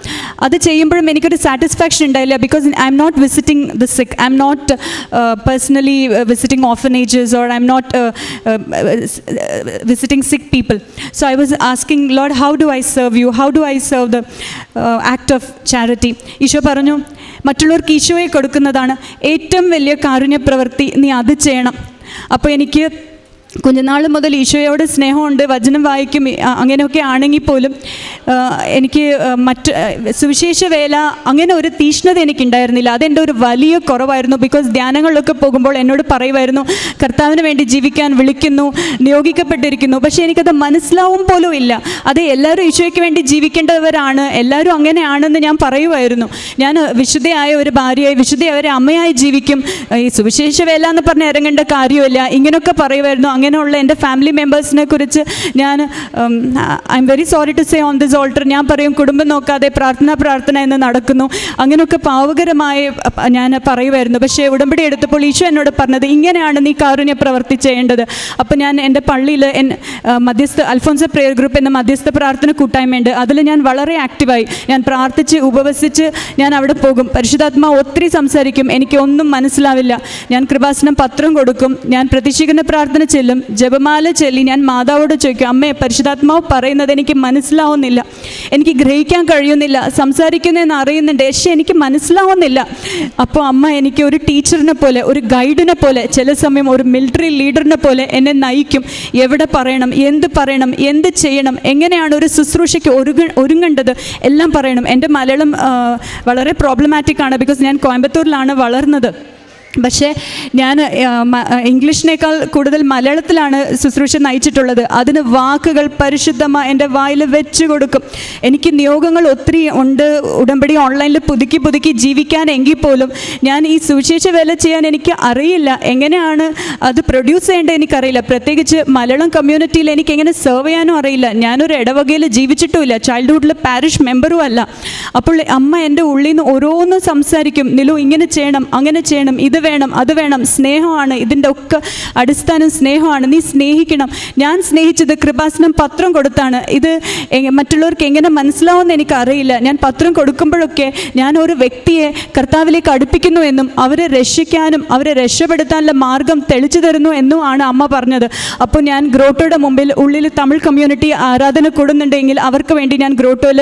അത് ചെയ്യുമ്പോഴും എനിക്കൊരു സാറ്റിസ്ഫാക്ഷൻ ഉണ്ടായില്ല because I'm not visiting the sick I'm not personally visiting orphanages or I'm not visiting sick people so I was asking Lord how do I serve you how do I serve the act of charity Isho പറഞ്ഞു മറ്റുള്ളവർക്ക് ഈശോയെ കൊടുക്കുന്നതാണ് ഏറ്റവും വലിയ കാരുണ്യ പ്രവൃത്തി നീ അത് ചെയ്യണം. അപ്പോൾ എനിക്ക് കുഞ്ഞുനാൾ മുതൽ ഈശോയോട് സ്നേഹമുണ്ട് വചനം വായിക്കും അങ്ങനെയൊക്കെ ആണെങ്കിൽ പോലും എനിക്ക് മറ്റ് സുവിശേഷ വേല അങ്ങനെ ഒരു തീഷ്ണത എനിക്കുണ്ടായിരുന്നില്ല. അതെന്റെ ഒരു വലിയ കുറവായിരുന്നു. ബിക്കോസ് ധ്യാനങ്ങളിലൊക്കെ പോകുമ്പോൾ എന്നോട് പറയുമായിരുന്നു കർത്താവിന് വേണ്ടി ജീവിക്കാൻ വിളിക്കുന്നു നിയോഗിക്കപ്പെട്ടിരിക്കുന്നു. പക്ഷേ എനിക്കത് മനസ്സിലാവും പോലും ഇല്ല. അത് എല്ലാവരും ഈശോയ്ക്ക് വേണ്ടി ജീവിക്കേണ്ടവരാണ് എല്ലാവരും അങ്ങനെയാണെന്ന് ഞാൻ പറയുമായിരുന്നു. ഞാൻ വിശുദ്ധയായ ഒരു ഭാര്യയായി വിശുദ്ധയായ ഒരു അമ്മയായി ജീവിക്കും. ഈ സുവിശേഷ വേല എന്ന് പറഞ്ഞ് ഇറങ്ങേണ്ട കാര്യമില്ല. ഇങ്ങനെയൊക്കെ പറയുമായിരുന്നു. അങ്ങനെയുള്ള എന്റെ ഫാമിലി മെമ്പേഴ്സിനെ കുറിച്ച് ഞാൻ I'm very sorry to say on this altar ഞാൻ പറയും കുടുംബം നോക്കാതെ പ്രാർത്ഥന പ്രാർത്ഥന എന്ന് നടക്കുന്നു. അങ്ങനെയൊക്കെ പാവകരമായി ഞാൻ പറയുമായിരുന്നു പക്ഷേ ഉടമ്പടി എടുത്തപ്പോൾ ഈശോ എന്നോട് പറഞ്ഞത് ഇങ്ങനെയാണ് നീ കാരുണ്യ പ്രവർത്തി ചെയ്യേണ്ടത്. അപ്പോൾ ഞാൻ എന്റെ പള്ളിയിൽ എൻ മധ്യസ്ഥ അൽഫോൻസ പ്രെയർ ഗ്രൂപ്പ് എന്ന മധ്യസ്ഥ പ്രാർത്ഥന കൂട്ടായ്മയുണ്ട്. അതിൽ ഞാൻ വളരെ ആക്റ്റീവായി ഞാൻ പ്രാർത്ഥിച്ച് ഉപവസിച്ച് ഞാൻ അവിടെ പോകും. പരിശുദ്ധാത്മാ ഒത്തിരി സംസാരിക്കും. എനിക്ക് ഒന്നും മനസ്സിലാവില്ല. ഞാൻ കൃപാസനം പത്രം കൊടുക്കും. ഞാൻ പ്രതീക്ഷിക്കുന്ന പ്രാർത്ഥന ചെല്ലും. ജപമാല ചൊല്ലി ഞാൻ മാതാവോട് ചോദിക്കും അമ്മേ പരിശുദ്ധാത്മാവ് പറയുന്നത് എനിക്ക് മനസ്സിലാവുന്നില്ല. എനിക്ക് ഗ്രഹിക്കാൻ കഴിയുന്നില്ല. സംസാരിക്കുന്നതെന്ന് അറിയുന്നുണ്ട്. പക്ഷേ എനിക്ക് മനസ്സിലാവുന്നില്ല. അപ്പോൾ അമ്മ എനിക്ക് ഒരു ടീച്ചറിനെ പോലെ ഒരു ഗൈഡിനെ പോലെ ചില സമയം ഒരു മിലിറ്ററി ലീഡറിനെ പോലെ എന്നെ നയിക്കും. എവിടെ പറയണം? എന്ത് പറയണം? എന്ത് ചെയ്യണം? എങ്ങനെയാണ് ഒരു ശുശ്രൂഷയ്ക്ക് ഒരുങ്ങ ഒരുങ്ങേണ്ടത്? എല്ലാം പറയണം. എന്റെ മലയാളം വളരെ പ്രോബ്ലമാറ്റിക് ആണ് ബിക്കോസ് ഞാൻ കോയമ്പത്തൂരിലാണ് വളർന്നത്. പക്ഷേ ഞാൻ ഇംഗ്ലീഷിനേക്കാൾ കൂടുതൽ മലയാളത്തിലാണ് ശുശ്രൂഷ നയിച്ചിട്ടുള്ളത്. അതിന് വാക്കുകൾ പരിശുദ്ധമായി എന്റെ വായിൽ വെച്ച് കൊടുക്കും. എനിക്ക് നിയോഗങ്ങൾ ഒത്തിരി ഉണ്ട്. ഉടമ്പടി ഓൺലൈനിൽ പുതുക്കി പുതുക്കി ജീവിക്കാൻ എങ്കിൽ പോലും ഞാൻ ഈ സുവിശേഷ വേല ചെയ്യാൻ എനിക്ക് അറിയില്ല. എങ്ങനെയാണ് അത് പ്രൊഡ്യൂസ് ചെയ്യേണ്ടത് എനിക്കറിയില്ല. പ്രത്യേകിച്ച് മലയാളം കമ്മ്യൂണിറ്റിയിൽ എനിക്ക് എങ്ങനെ സെർവ് ചെയ്യാനും അറിയില്ല. ഞാനൊരു ഇടവകയിൽ ജീവിച്ചിട്ടുമില്ല. ചൈൽഡ്ഹുഡിൽ പാരിഷ് മെമ്പറും അല്ല. അപ്പോൾ അമ്മ എന്റെ ഉള്ളിൽ നിന്ന് ഓരോന്ന് സംസാരിക്കും. നിലു ഇങ്ങനെ ചെയ്യണം അങ്ങനെ ചെയ്യണം ഇത് വേണം അത് വേണം. സ്നേഹമാണ് ഇതിന്റെ ഒക്കെ അടിസ്ഥാനം സ്നേഹമാണ്. നീ സ്നേഹിക്കണം. ഞാൻ സ്നേഹിച്ചത് കൃപാസനം പത്രം കൊടുത്താണ്. ഇത് മറ്റുള്ളവർക്ക് എങ്ങനെ മനസ്സിലാവുമെന്ന് എനിക്കറിയില്ല. ഞാൻ പത്രം കൊടുക്കുമ്പോഴൊക്കെ ഞാൻ ഒരു വ്യക്തിയെ കർത്താവിലേക്ക് അടുപ്പിക്കുന്നു എന്നും അവരെ രക്ഷിക്കാനും അവരെ രക്ഷപ്പെടുത്താനുള്ള മാർഗം തെളിച്ചു തരുന്നു എന്നും ആണ് അമ്മ പറഞ്ഞത്. അപ്പോൾ ഞാൻ ഗ്രോട്ടോയുടെ മുമ്പിൽ ഉള്ളിൽ തമിഴ് കമ്മ്യൂണിറ്റി ആരാധന കൂടുന്നുണ്ടെങ്കിൽ അവർക്ക് വേണ്ടി ഞാൻ ഗ്രോട്ടോയിൽ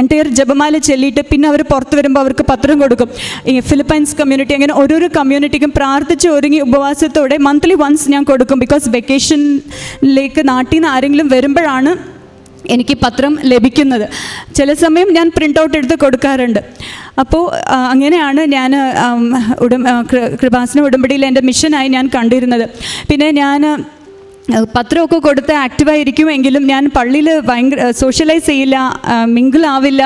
എന്റയർ ജപമാല ചെല്ലിയിട്ട് പിന്നെ അവർ പുറത്ത് വരുമ്പോൾ അവർക്ക് പത്രം കൊടുക്കും. ഈ ഫിലിപ്പൈൻസ് കമ്മ്യൂണിറ്റി അങ്ങനെ ഓരോരോ കമ്മ്യൂണിറ്റിക്കും പ്രാർത്ഥിച്ച് ഒരുങ്ങി ഉപവാസത്തോടെ മന്ത്ലി വൺസ് ഞാൻ കൊടുക്കും. ബിക്കോസ് വെക്കേഷനിലേക്ക് നാട്ടിൽ നിന്ന് ആരെങ്കിലും വരുമ്പോഴാണ് എനിക്ക് പത്രം ലഭിക്കുന്നത്. ചില സമയം ഞാൻ പ്രിന്റ് ഔട്ട് എടുത്ത് കൊടുക്കാറുണ്ട്. അപ്പോൾ അങ്ങനെയാണ് ഞാൻ ഉടം കൃപാസന ഉടമ്പടിയിൽ എന്റെ മിഷനായി ഞാൻ കണ്ടിരുന്നത്. പിന്നെ ഞാൻ പത്രമൊക്കെ കൊടുത്ത് ആക്റ്റീവായിരിക്കുമെങ്കിലും ഞാൻ പള്ളിയിൽ ഭയങ്കര സോഷ്യലൈസ് ചെയ്യില്ല മിങ്കിൾ ആവില്ല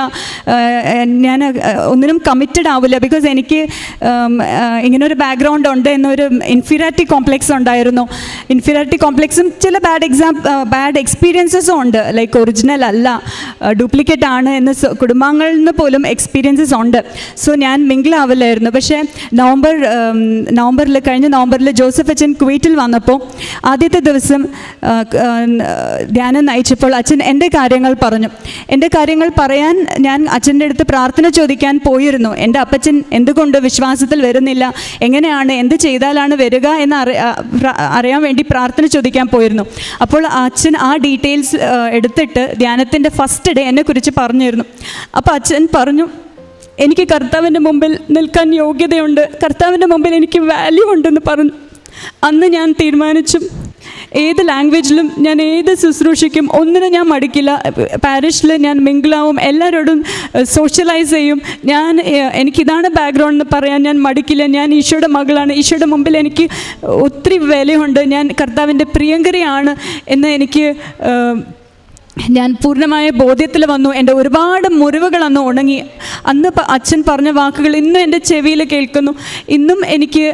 ഞാൻ ഒന്നിനും കമ്മിറ്റഡ് ആവില്ല. ബിക്കോസ് എനിക്ക് ഇങ്ങനൊരു ബാക്ക്ഗ്രൗണ്ട് ഉണ്ട് എന്നൊരു ഇൻഫീരിയാരിറ്റി കോംപ്ലെക്സ് ഉണ്ടായിരുന്നു. ഇൻഫീരിയാരിറ്റി കോംപ്ലെക്സും ചില ബാഡ് എക്സാം ബാഡ് എക്സ്പീരിയൻസസും ഉണ്ട്. ലൈക്ക് ഒറിജിനൽ അല്ല ഡ്യൂപ്ലിക്കേറ്റ് ആണ് എന്ന് കുടുംബാംഗങ്ങളിൽ നിന്ന് പോലും എക്സ്പീരിയൻസസ് ഉണ്ട്. സോ ഞാൻ മിങ്കിൾ ആവില്ലായിരുന്നു. പക്ഷേ നവംബർ നവംബറിൽ കഴിഞ്ഞ നവംബറിൽ ജോസഫ് അച്ഛൻ കുവൈറ്റിൽ വന്നപ്പോൾ ആദ്യത്തെ ദിവസം ആ, ധ്യാനം നയിച്ചപ്പോൾ അച്ഛൻ എന്റെ കാര്യങ്ങൾ പറഞ്ഞു. എന്റെ കാര്യങ്ങൾ പറയാൻ ഞാൻ അച്ഛന്റെ അടുത്ത് പ്രാർത്ഥന ചോദിക്കാൻ പോയിരുന്നു. എന്റെ അപ്പച്ചൻ എന്തുകൊണ്ട് വിശ്വാസത്തിൽ വരുന്നില്ല? എങ്ങനെയാണ്? എന്ത് ചെയ്താലാണ് വരിക എന്ന് അറിയാൻ വേണ്ടി പ്രാർത്ഥന ചോദിക്കാൻ പോയിരുന്നു. അപ്പോൾ അച്ഛൻ ആ ഡീറ്റെയിൽസ് എടുത്തിട്ട് ധ്യാനത്തിന്റെ ഫസ്റ്റ് ഡേ എന്നെക്കുറിച്ച് പറഞ്ഞിരുന്നു. അപ്പോൾ അച്ഛൻ പറഞ്ഞു എനിക്ക് കർത്താവിന്റെ മുമ്പിൽ നിൽക്കാൻ യോഗ്യതയുണ്ട്. കർത്താവിന്റെ മുമ്പിൽ എനിക്ക് വാല്യൂ ഉണ്ടെന്ന് പറഞ്ഞു. അന്ന് ഞാൻ തീരുമാനിച്ചു. ഏത് ലാംഗ്വേജിലും ഞാൻ ഏത് ശുശ്രൂഷയ്ക്കും ഒന്നിനും ഞാൻ മടിക്കില്ല. പാരിഷിൽ ഞാൻ മിങ്കിളാവും എല്ലാവരോടും സോഷ്യലൈസ് ചെയ്യും. ഞാൻ എനിക്കിതാണ് ബാക്ക്ഗ്രൗണ്ട് എന്ന് പറയാൻ ഞാൻ മടിക്കില്ല. ഞാൻ ഈശോയുടെ മകളാണ്. ഈശോയുടെ മുമ്പിൽ എനിക്ക് ഒത്തിരി വിലയുണ്ട്. ഞാൻ കർത്താവിന്റെ പ്രിയങ്കരിയാണ് എന്ന് എനിക്ക് ഞാൻ പൂർണമായ ബോധ്യത്തിൽ വന്നു. എന്റെ ഒരുപാട് മുറിവുകൾ അന്ന് ഉണങ്ങി. അന്ന് അച്ഛൻ പറഞ്ഞ വാക്കുകൾ ഇന്നും എന്റെ ചെവിയിൽ കേൾക്കുന്നു. ഇന്നും എനിക്ക്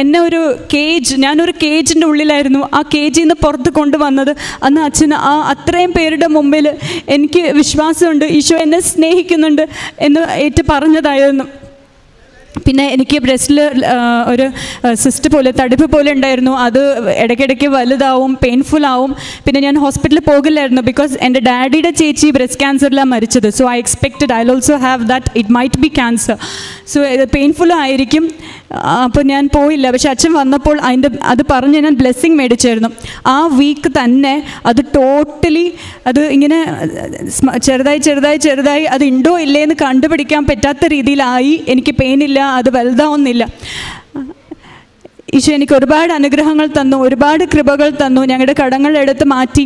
എന്നെ ഒരു കേജ് ഞാനൊരു കേജിന്റെ ഉള്ളിലായിരുന്നു. ആ കേജിൽ നിന്ന് പുറത്ത് കൊണ്ടുവന്നത്. അന്ന് അച്ഛൻ ആ അത്രയും പേരുടെ മുമ്പിൽ എനിക്ക് വിശ്വാസമുണ്ട്. ഈശോ എന്നെ സ്നേഹിക്കുന്നുണ്ട് എന്ന് ഏറ്റു പറഞ്ഞതായിരുന്നു. പിന്നെ എനിക്ക് ബ്രസ്റ്റിൽ ഒരു സിസ്റ്റ് പോലെ തടിപ്പ് പോലെ ഉണ്ടായിരുന്നു. അത് ഇടയ്ക്കിടയ്ക്ക് വലുതാവും പെയിൻഫുൾ ആവും. പിന്നെ ഞാൻ ഹോസ്പിറ്റലിൽ പോകില്ലായിരുന്നു ബിക്കോസ് എന്റെ ഡാഡിയുടെ ചേച്ചി ബ്രസ്റ്റ് ക്യാൻസറിലാണ് മരിച്ചത്. So I expected I also have that it might be cancer so ഇത് പെയിൻഫുൾ ആയിരിക്കും. അപ്പോൾ ഞാൻ പോയില്ല. പക്ഷെ അച്ഛൻ വന്നപ്പോൾ അതിന്റെ അത് പറഞ്ഞ് ഞാൻ ബ്ലെസ്സിങ് മേടിച്ചായിരുന്നു. ആ വീക്ക് തന്നെ അത് ടോട്ടലി അത് ഇങ്ങനെ ചെറുതായി ചെറുതായി ചെറുതായി അത് ഉണ്ടോ ഇല്ലേ എന്ന് കണ്ടുപിടിക്കാൻ പറ്റാത്ത രീതിയിലായി. എനിക്ക് പെയിൻ ഇല്ല. അത് വലുതാവുന്നില്ല. ഈശോ എനിക്ക് ഒരുപാട് അനുഗ്രഹങ്ങൾ തന്നു ഒരുപാട് കൃപകൾ തന്നു ഞങ്ങളുടെ കടങ്ങൾ എടുത്ത് മാറ്റി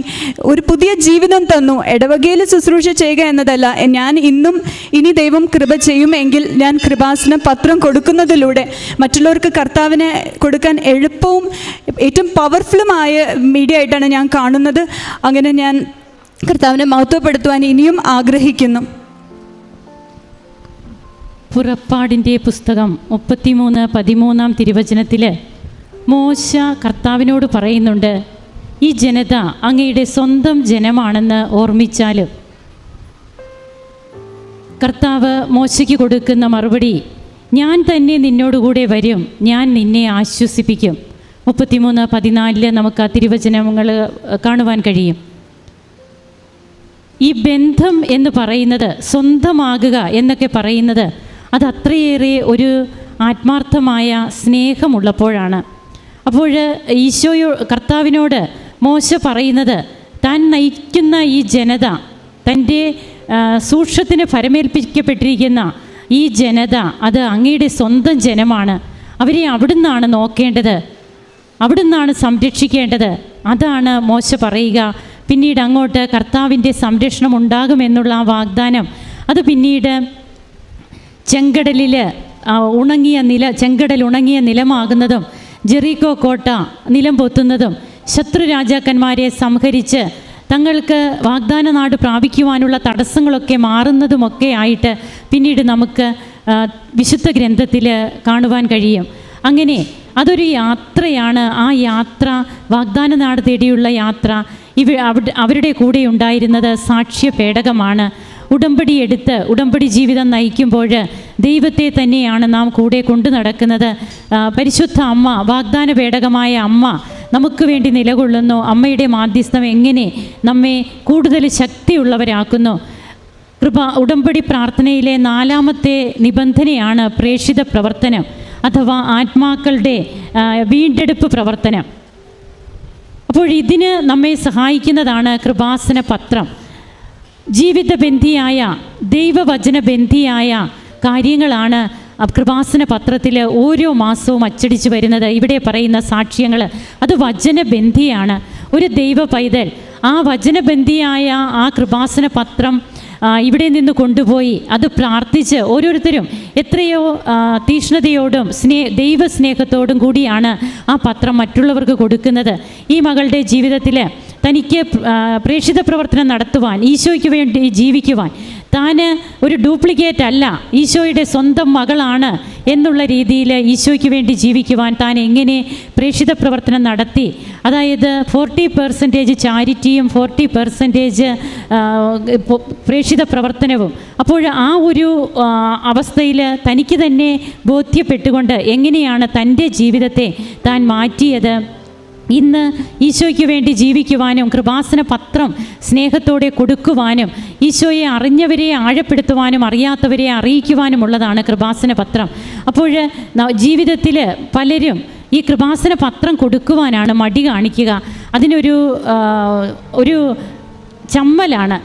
ഒരു പുതിയ ജീവിതം തന്നു. ഇടവകയിൽ ശുശ്രൂഷ ചെയ്യുക എന്നതല്ല ഞാൻ ഇന്നും ഇനി ദൈവം കൃപ ചെയ്യുമെങ്കിൽ ഞാൻ കൃപാസനം പത്രം കൊടുക്കുന്നതിലൂടെ മറ്റുള്ളവർക്ക് കർത്താവിനെ കൊടുക്കാൻ എളുപ്പവും ഏറ്റവും പവർഫുള്ളുമായ മീഡിയ ആയിട്ടാണ് ഞാൻ കാണുന്നത്. അങ്ങനെ ഞാൻ കർത്താവിനെ മഹത്വപ്പെടുത്തുവാൻ ഇനിയും ആഗ്രഹിക്കുന്നു. പുറപ്പാടിന്റെ പുസ്തകം മുപ്പത്തിമൂന്ന് പതിമൂന്നാം തിരുവചനത്തിൽ മോശ കർത്താവിനോട് പറയുന്നുണ്ട് ഈ ജനത അങ്ങയുടെ സ്വന്തം ജനമാണെന്ന് ഓർമ്മിച്ചാലും. കർത്താവ് മോശയ്ക്ക് കൊടുക്കുന്ന മറുപടി ഞാൻ തന്നെ നിന്നോടുകൂടെ വരും ഞാൻ നിന്നെ ആശ്വസിപ്പിക്കും. മുപ്പത്തിമൂന്ന് പതിനാലിൽ നമുക്ക് ആ തിരുവചനങ്ങൾ കാണുവാൻ കഴിയും. ഈ ബന്ധം എന്ന് പറയുന്നത് സ്വന്തമാകുക എന്നൊക്കെ പറയുന്നത് അത് അത്രയേറെ ഒരു ആത്മാർത്ഥമായ സ്നേഹമുള്ളപ്പോഴാണ്. അപ്പോൾ ഈശോയോ കർത്താവിനോട് മോശ പറയുന്നത് താൻ നയിക്കുന്ന ഈ ജനത തന്റെ സൂക്ഷത്തിന് പരമേൽപ്പിക്കപ്പെട്ടിരിക്കുന്ന ഈ ജനത അത് അങ്ങയുടെ സ്വന്തം ജനമാണ്. അവരെ അവിടുന്നാണ് നോക്കേണ്ടത്. അവിടുന്നാണ് സംരക്ഷിക്കേണ്ടത്. അതാണ് മോശ പറയുക. പിന്നീട് അങ്ങോട്ട് കർത്താവിന്റെ സംരക്ഷണം ഉണ്ടാകുമെന്നുള്ള ആ വാഗ്ദാനം. അത് പിന്നീട് ചെങ്കടലിൽ ഉണങ്ങിയ നില ചെങ്കടൽ ഉണങ്ങിയ നിലമാകുന്നതും ജെറീകോ കോട്ട നിലം പൊത്തുന്നതും ശത്രു രാജാക്കന്മാരെ സംഹരിച്ച് തങ്ങൾക്ക് വാഗ്ദാന നാട് പ്രാപിക്കുവാനുള്ള തടസ്സങ്ങളൊക്കെ മാറുന്നതുമൊക്കെ ആയിട്ട് പിന്നീട് നമുക്ക് വിശുദ്ധ ഗ്രന്ഥത്തിൽ കാണുവാൻ കഴിയും. അങ്ങനെ അതൊരു യാത്രയാണ്. ആ യാത്ര വാഗ്ദാന നാട് തേടിയുള്ള യാത്ര ഇവ അവരുടെ കൂടെ ഉണ്ടായിരുന്നത് സാക്ഷ്യ പേടകമാണ് ഉടമ്പടി എടുത്ത് ഉടമ്പടി ജീവിതം നയിക്കുമ്പോൾ ദൈവത്തെ തന്നെയാണ് നാം കൂടെ കൊണ്ടു നടക്കുന്നത്. പരിശുദ്ധ അമ്മ വാഗ്ദാന പേടകമായ അമ്മ നമുക്ക് വേണ്ടി നിലകൊള്ളുന്നു. അമ്മയുടെ മാധ്യസ്ഥം എങ്ങനെ നമ്മെ കൂടുതൽ ശക്തിയുള്ളവരാക്കുന്നു. കൃപ ഉടമ്പടി പ്രാർത്ഥനയിലെ നാലാമത്തെ നിബന്ധനയാണ് പ്രേക്ഷിത പ്രവർത്തനം അഥവാ ആത്മാക്കളുടെ വീണ്ടെടുപ്പ് പ്രവർത്തനം. അപ്പോൾ ഇതിന് നമ്മെ സഹായിക്കുന്നതാണ് കൃപാസന പത്രം. ജീവിതബന്ധിയായ ദൈവവചനബന്ധിയായ കാര്യങ്ങളാണ് ആ കൃപാസന പത്രത്തിൽ ഓരോ മാസവും അച്ചടിച്ച് വരുന്നത്. ഇവിടെ പറയുന്ന സാക്ഷ്യങ്ങൾ അത് വചനബന്ധിയാണ്. ഒരു ദൈവ പൈതൽ. ആ വചനബന്ധിയായ ആ കൃപാസന പത്രം ഇവിടെ നിന്ന് കൊണ്ടുപോയി അത് പ്രാർത്ഥിച്ച് ഓരോരുത്തരും എത്രയോ തീഷ്ണതയോടും ദൈവ ദൈവസ്നേഹത്തോടും കൂടിയാണ് ആ പത്രം മറ്റുള്ളവർക്ക് കൊടുക്കുന്നത്. ഈ മകളുടെ ജീവിതത്തിൽ തനിക്ക് പ്രേക്ഷിത പ്രവർത്തനം നടത്തുവാൻ ഈശോയ്ക്ക് വേണ്ടി ജീവിക്കുവാൻ. താൻ ഒരു ഡ്യൂപ്ലിക്കേറ്റ് അല്ല ഈശോയുടെ സ്വന്തം മകളാണ് എന്നുള്ള രീതിയിൽ ഈശോയ്ക്ക് വേണ്ടി ജീവിക്കുവാൻ താൻ എങ്ങനെ പ്രേക്ഷിത പ്രവർത്തനം നടത്തി. അതായത് ഫോർട്ടി പെർസെന്റേജ് ചാരിറ്റിയും ഫോർട്ടി പെർസെന്റേജ് പ്രേക്ഷിത പ്രവർത്തനവും. അപ്പോൾ ആ ഒരു അവസ്ഥയിൽ തനിക്ക് തന്നെ ബോധ്യപ്പെട്ടുകൊണ്ട് എങ്ങനെയാണ് തന്റെ ജീവിതത്തെ താൻ മാറ്റിയത്? ഇന്ന് ഈശോയ്ക്ക് വേണ്ടി ജീവിക്കുവാനും കൃപാസന പത്രം സ്നേഹത്തോടെ കൊടുക്കുവാനും ഈശോയെ അറിഞ്ഞവരെ ആഴപ്പെടുത്തുവാനും അറിയാത്തവരെ അറിയിക്കുവാനുമുള്ളതാണ് കൃപാസന പത്രം. അപ്പോൾ ജീവിതത്തിൽ പലരും ഈ കൃപാസന പത്രം കൊടുക്കുവാനാണ് മടി കാണിക്കുക. അതിനൊരു ഒരു ചമ്മലാണ്.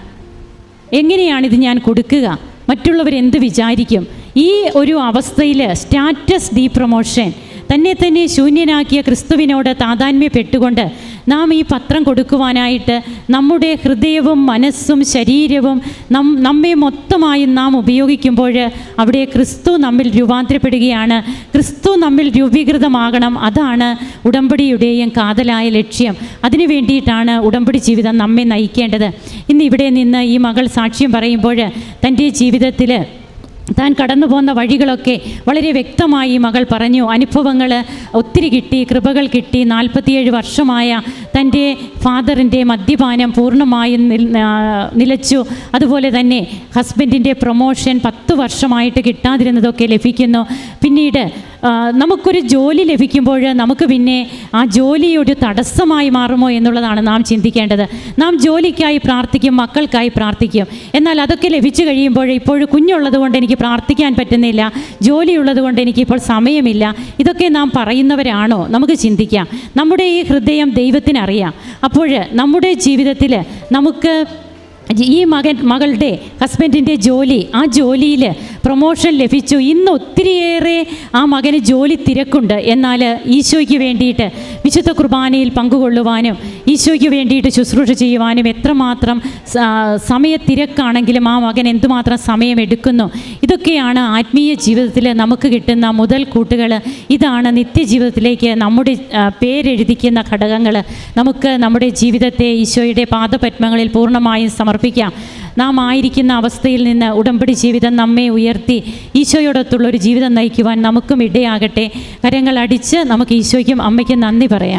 എങ്ങനെയാണിത് ഞാൻ കൊടുക്കുക? മറ്റുള്ളവർ എന്ത് വിചാരിക്കും? ഈ ഒരു അവസ്ഥയിൽ സ്റ്റാറ്റസ് ഡീ പ്രൊമോഷൻ തന്നെ തന്നെ ശൂന്യനാക്കിയ ക്രിസ്തുവിനോട് താതാന്മ്യപ്പെട്ടുകൊണ്ട് നാം ഈ പത്രം കൊടുക്കുവാനായിട്ട് നമ്മുടെ ഹൃദയവും മനസ്സും ശരീരവും നം നമ്മെ മൊത്തമായും നാം ഉപയോഗിക്കുമ്പോൾ അവിടെ ക്രിസ്തു നമ്മിൽ രൂപാന്തരപ്പെടുകയാണ്. ക്രിസ്തു നമ്മിൽ രൂപീകൃതമാകണം. അതാണ് ഉടമ്പടിയുടെയും കാതലായ ലക്ഷ്യം. അതിനു വേണ്ടിയിട്ടാണ് ഉടമ്പടി ജീവിതം നമ്മെ നയിക്കേണ്ടത്. ഇന്ന് ഇവിടെ നിന്ന് ഈ മകൾ സാക്ഷ്യം പറയുമ്പോൾ തന്റെ ജീവിതത്തിൽ താൻ കടന്നു പോകുന്ന വഴികളൊക്കെ വളരെ വ്യക്തമായി മകൾ പറഞ്ഞു. അനുഭവങ്ങൾ ഒത്തിരി കിട്ടി കൃപകൾ കിട്ടി. നാൽപ്പത്തിയേഴ് വർഷമായ തന്റെ ഫാദറിന്റെ മദ്യപാനം പൂർണമായും നിലച്ചു. അതുപോലെ തന്നെ ഹസ്ബൻഡിന്റെ പ്രൊമോഷൻ പത്ത് വർഷമായിട്ട് കിട്ടാതിരുന്നതൊക്കെ ലഭിക്കുന്നു. പിന്നീട് നമുക്കൊരു ജോലി ലഭിക്കുമ്പോൾ നമുക്ക് പിന്നെ ആ ജോലി ഒരു തടസ്സമായി മാറുമോ എന്നുള്ളതാണ് നാം ചിന്തിക്കേണ്ടത്. നാം ജോലിക്കായി പ്രാർത്ഥിക്കും മക്കൾക്കായി പ്രാർത്ഥിക്കും. എന്നാൽ അതൊക്കെ ലഭിച്ചു കഴിയുമ്പോൾ ഇപ്പോൾ കുഞ്ഞുള്ളത് കൊണ്ട് എനിക്ക് പ്രാർത്ഥിക്കാൻ പറ്റുന്നില്ല. ജോലിയുള്ളത് കൊണ്ട് എനിക്കിപ്പോൾ സമയമില്ല. ഇതൊക്കെ നാം പറയുന്നവരാണോ? നമുക്ക് ചിന്തിക്കാം. നമ്മുടെ ഈ ഹൃദയം ദൈവത്തിനറിയാം. അപ്പോൾ നമ്മുടെ ജീവിതത്തിൽ നമുക്ക് ഈ മകൻ മകളുടെ ഹസ്ബൻഡിന്റെ ജോലി ആ ജോലിയിൽ പ്രൊമോഷൻ ലഭിച്ചു. ഇന്ന് ഒത്തിരിയേറെ ആ മകന് ജോലി തിരക്കുണ്ട്. എന്നാൽ ഈശോയ്ക്ക് വേണ്ടിയിട്ട് വിശുദ്ധ കുർബാനയിൽ പങ്കുകൊള്ളുവാനും ഈശോയ്ക്ക് വേണ്ടിയിട്ട് ശുശ്രൂഷ ചെയ്യുവാനും എത്രമാത്രം സമയത്തിരക്കാണെങ്കിലും ആ മകൻ എന്തുമാത്രം സമയമെടുക്കുന്നു. ഇതൊക്കെയാണ് ആത്മീയ ജീവിതത്തിൽ നമുക്ക് കിട്ടുന്ന മുതൽ കൂട്ടുകൾ ഇതാണ് നിത്യജീവിതത്തിലേക്ക് നമ്മുടെ പേരെഴുതിക്കുന്ന ഘടകങ്ങൾ നമുക്ക് നമ്മുടെ ജീവിതത്തെ ഈശോയുടെ പാദപത്മങ്ങളിൽ പൂർണമായും സമർപ്പിക്കാം. നാം ആയിരിക്കുന്ന അവസ്ഥയിൽ നിന്ന് ഉടമ്പടി ജീവിതം നമ്മെ ഉയർത്തി ഈശോയോടൊത്തുള്ള ഒരു ജീവിതം നയിക്കുവാൻ നമുക്കും ഇടയാകട്ടെ. കരങ്ങൾ അടിച്ച് നമുക്ക് ഈശോയ്ക്കും അമ്മയ്ക്കും നന്ദി പറയാം.